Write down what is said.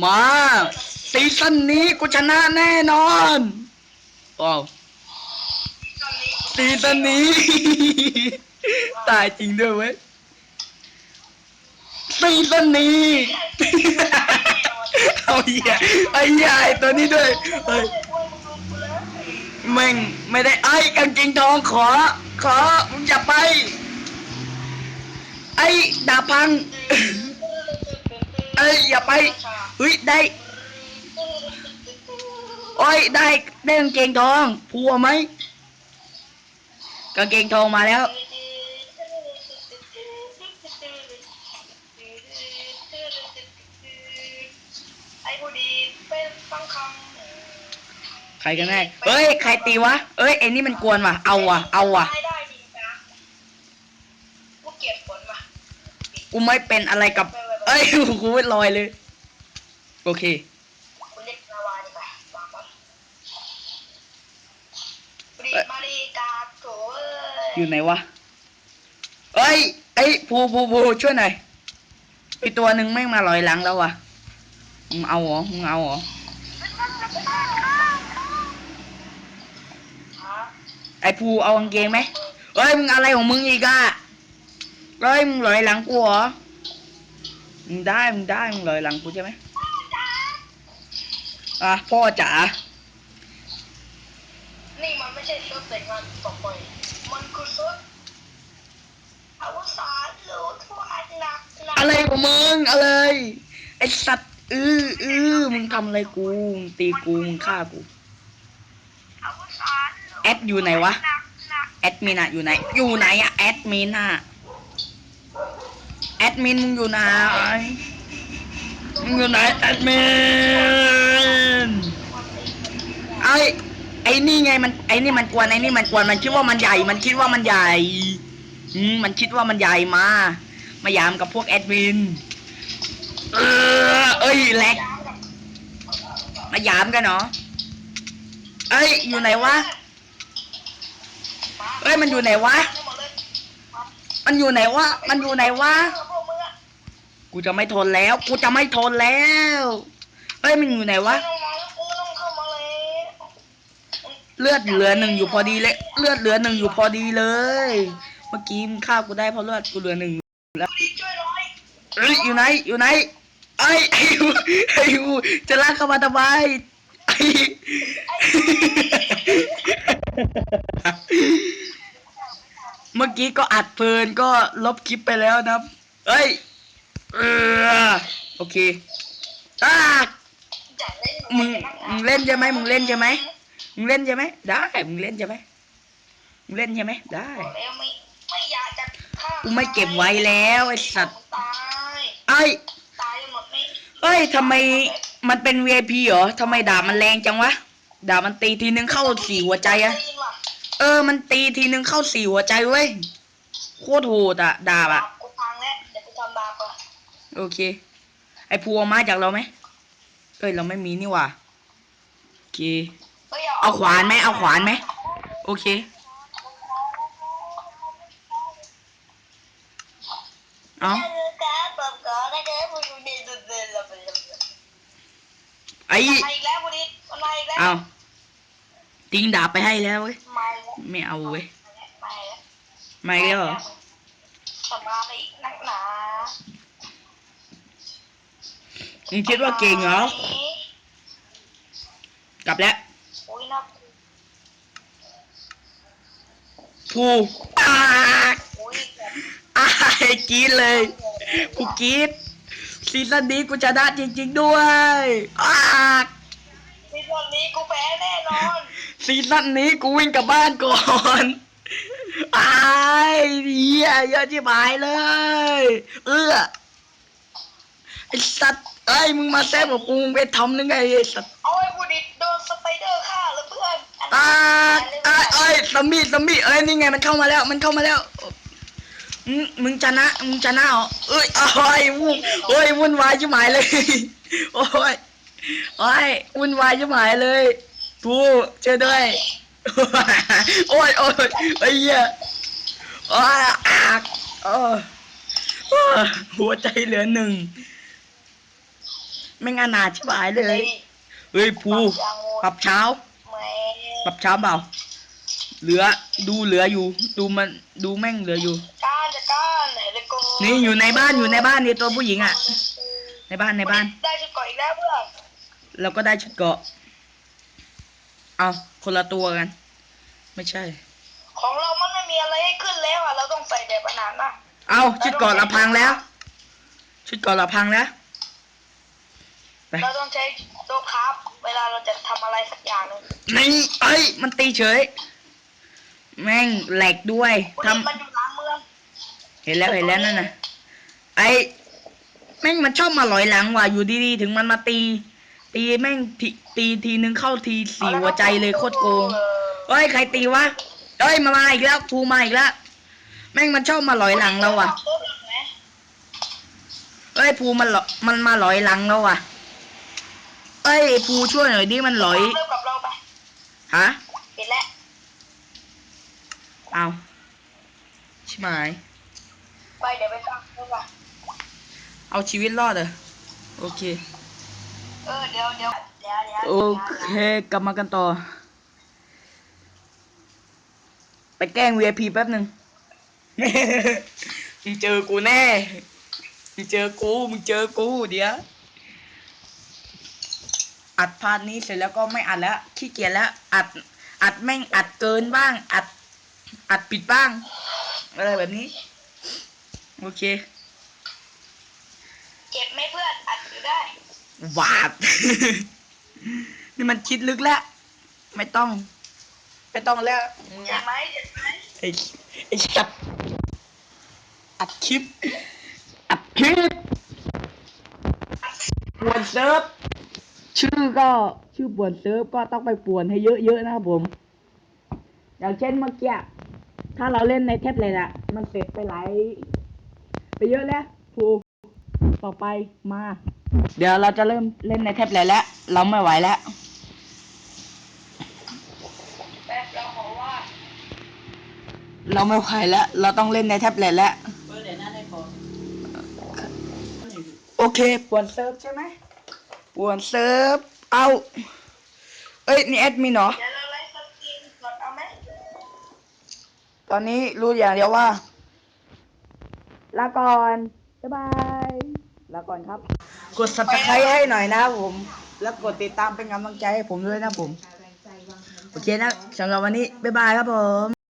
มาซีซั่นนี้กูชนะแน่นอนว้าวซีซั่นนี้ ตายจริงด้วยเว้ยซีซั่นนี้เอาเหี้ยไอ้เหี้ยไอ้ตัวนี้ด้วยเฮ้ยแม่งไม่ได้ไอ้กางเกงทองขอ ขอมึงอย่าไป ไอ้ดาพังเอ้ยอย่าไปเฮ้ยได้โอ้ยได้ได้กางเกงทองพัวไหมกางเกงทองมาแล้วไอ้ผู้ดีเป็นฟังคใครกันแน่เอ้ย ใครตีวะ เอ้ยไอ้นี่มันกวนว่ะ เอาว่ะ เอาว่ะได้ได้ดีนะกูเกลียดฝนมากูไม่เป็นอะไรกับเอ้ยกูลอยเลย โอเคกูเรียกนาวาดีกว่าวางก่อนปรีมารีกาโถเอ้ยอยู่ไหนวะเอ้ยไอ้ยภูภูภูช่วยหน่อยอีกตัวหนึ่งแม่งมาลอยหลังแล้ววะมึงเอาเหรอมึงเอาเหรอฮะไอ้ภูเอากางเกงไหมเอ้ยมึงอะไรของมึงอีกอะเอ้ยมึงลอยหลังกูเหรอ มึงได้มึงได้มึงลอยหลังกูใช่ไหมอะพ่อจ๋านี่มันไม่ใช่เซิร์ฟแต่งงานต่อไปมันคือเซิร์ฟอวสานโหลดวาดหนักหนักอะไรของมึงอะไรไอ้สัตว์อื้ออื้อมึงทำอะไรกูมึงตีกูมึงฆ่ากูอวสานโหลแอดอยู่ไหนวะหนักหนักแอดมินอะอยู่ไหน อยู่ไหนอะแอดมินอะ แอดมินมึงอยู่ไหน มึงอยู่ไหนแอดมิน ไอ้ไอ้นี่ไงมันไอ้นี่มันกวนไอ้นี่มันกวนมันคิดว่ามันใหญ่ มันคิดว่ามันใหญ่อืมมันคิดว่ามันใหญ่มา มายามกับพวกแอดมิน เออเอ้ยแลกมายามกันเนาะเอ้ยอยู่ไหนวะ เอ้ยมันอยู่ไหนวะ มันอยู่ไหนวะ มันอยู่ไหนวะ กูจะไม่ทนแล้ว กูจะไม่ทนแล้วเอ้ยมันอยู่ไหนวะ เลือดเหลือหนึ่งอยู่พอดีเลย เลือดเหลือหนึ่งอยู่พอดีเลย เมื่อกี้มึงฆ่ากูได้เพราะเลือดกูเหลือหนึ่งแล้วเอ้ยอยู่ไหนอยู่ไหนไอ้ยไอ้ยูไอ้ยูจะลากเข้ามาทำไมไอ้เมื่อกี้ก็อัดเพลินก็ลบคลิปไปแล้วนะเอ้ย เออโอเคอ้ามึงมึงเล่นใช่ไหมมึงเล่นใช่ไหมมึงเล่นใช่ไหมได้มึงเล่นใช่ไหมมึงเล่นใช่ไหมได้ไม่อยากจะฆ่ากูไม่เก็บไว้แล้วไอ้สัตว์ไอ้ยตายหมดไม่เอ้ยทำไมมันเป็น VIP เหรอทำไมด่ามันแรงจังวะด่ามันตีทีนึงเข้าสี่หัวใจอะเออ มันตีทีนึงเข้าสี่หัวใจเว้ยโคตรโหดอะด่าอะกูพังแล้วเดี๋ยวกูทำบาปก่อน โอเค ไอ้ภูเอามาจากเราไหมเอ้ยเราไม่มีนี่หว่าโอเคฮ้ยเอาขวานไหมเอาขวานไหมโอเค เอาครับผมขอนะครับผู้ดูดีดูดีละเป็นละไอ้มาอีกแล้วผู้ดีมาอีกแล้วเอาทิ้งดาบไปให้แล้วเว้ยมาอีกแล้วไม่เอาเว้ยมาอีกแล้วไม่แล้วเหรอสมาธินักหนา มึงคิดว่าเก่งเหรอ กลับแล้วโอ้ยน่าภูอากโอ้ยแบบอายกรีดเลย กูกรีดซีซั่นนี้กูชนะจริง ๆ ด้วยอากในตอนนี้กูแพ้แน่นอนซีซั่นนี้กูวิ่งกลับบ้านก่อนอายเหี้ยเยอะจิบหายเลย เอื้อไอสัตว์ เอ้ยมึงมาแซ่บกับกูมึงไปทำนึงไงไอสัตว์เอาไอ้ผู้ดีโดนสไปเดอร์ฆ่าแล้วเพื่อนนอานั้นกอายเอ้ยซอมบี้ซอมบี้เอ้ยนี่ไงมันเข้ามาแล้ว มันเข้ามาแล้วมึงมึงชนะมึงชนะเหรอเอ้ยโอ้ยวุ่นโอ้ยวุ่นวายชิบหายเลยโอ้ยโอ้ยวุ่นวายชิบหายเลยทูเจอด้วยโอ้ยโอ้ยไอ้เหี้ยโอ้ยอากโอ้ยโอ้ยหัวใจเหลือหนึ่ง ไม่งอนาถชิบหายเลย เฮ้ยภูยางโง่ปรับเช้าแม่ปรับเช้าเปล่า เหลือดูเหลืออยู่ ดูมันดูแม่งเหลืออยู่ ก้านจะก้านไหนเลยโกนี่อยู่ในบ้านอยู่ในบ้านนี่ตัวผู้หญิงอะ ในบ้านในบ้าน ได้ชุดเก่อนอีกแล้วเพื่อนเราก็ได้ชุดเกราะ เอาคนละตัวกัน ไม่ใช่ ของเรามันไม่มีอะไรให้ขึ้นแล้วอะเราต้องใส่แต่ปัญหานะเอาชุดเกราะเราพังแล้ว ชุดเกราะเราพังแล้วไป เราต้องใช้โต๊ะครับ เวลาเราจะทำอะไรสักอย่างหนึ่งนี่เอ้ย มันตีเฉย แม่งแหลกด้วยวันทำนี้มันอยู่หลังเมืองเห็นแล้วเห็นแล้วนั่นน่ะ ไอ้แม่งมันชอบมาหลอยหลังว่ะอยู่ดีๆถึงมันมาตี ตีแม่งทีตีทีนึงเข้าทีสี่หัวใจเลยโคตรโกง เออเอ้ยใครตีวะเอ้ยมามาอีกแล้วภูมาอีกแล้วแม่งมันชอบมาหลอยหลังเราอะโต๊ะหลังไหมเอ้ยภูมันหลอมันมาหลอยหลังเราอะ เอ้ยภูช่วยหน่อยดิมันหลอย เริ่มกับเราไปฮะเห็นแล้วเอาชิบหายไปเดี๋ยวไปตั้งเริ่มไปเอาชีวิตรอดเหรอโอเค เออเดี๋ยวเดี๋ยวเดี๋ยวเดี๋ยวโอเค กลับมากันต่อ ไปแกล้ง VIP แป๊บหนึ่ง มึงเจอกูแน่ มึงเจอกู มึงเจอกูเดี๋ยว อัดพาร์ทนี้เสร็จแล้วก็ไม่อัดแล้วขี้เกียจแล้วอัดอัดแม่งอัดเกินบ้าง อัดอัดปิดบ้าง อะไรแบบนี้ โอเคเจ็บไหมเพื่อนอัดอยู่ได้วาด นี่มันคิดลึกแล้ว ไม่ต้อง ไม่ต้องแล้วเจ็บไหมเจ็บไหมไอ้ไอ้สัตว์อัดคลิปอัดคลิปปวนเซิร์ฟ ชื่อก็ชื่อปวนเซิร์ฟก็ต้องไปป่วนให้เยอะๆนะครับผม อย่างเช่นเมื่อกี้ถ้าเราเล่นในแท็บเลยอะมันเสร็จไปหลายไปเยอะแล้วถูกต่อไปมา เดี๋ยวเราจะเริ่มเล่นในแท็บเลยแล้วเราไม่ไหวแล้วแป๊บเราขอว่าเราไม่ไหวแล้ว เราต้องเล่นในแท็บเล็ตแล้ว โอเคปวนเซิร์ฟใช่ไหม ป่วนเซิร์ฟเอาเอ้ยนี่แอดมินเหรอเดี๋ยวเราไล่สกรีนกดเอาไหมตอนนี้รู้อย่างเดียวว่าลาก่อนบ๊ายบายลาก่อนครับ กด subscribe ให้หน่อยนะครับผม แล้วกดติดตามเป็นกำลังใจให้ผมด้วยนะผม โอเคนะสำหรับวันนี้บ๊ายบายครับผม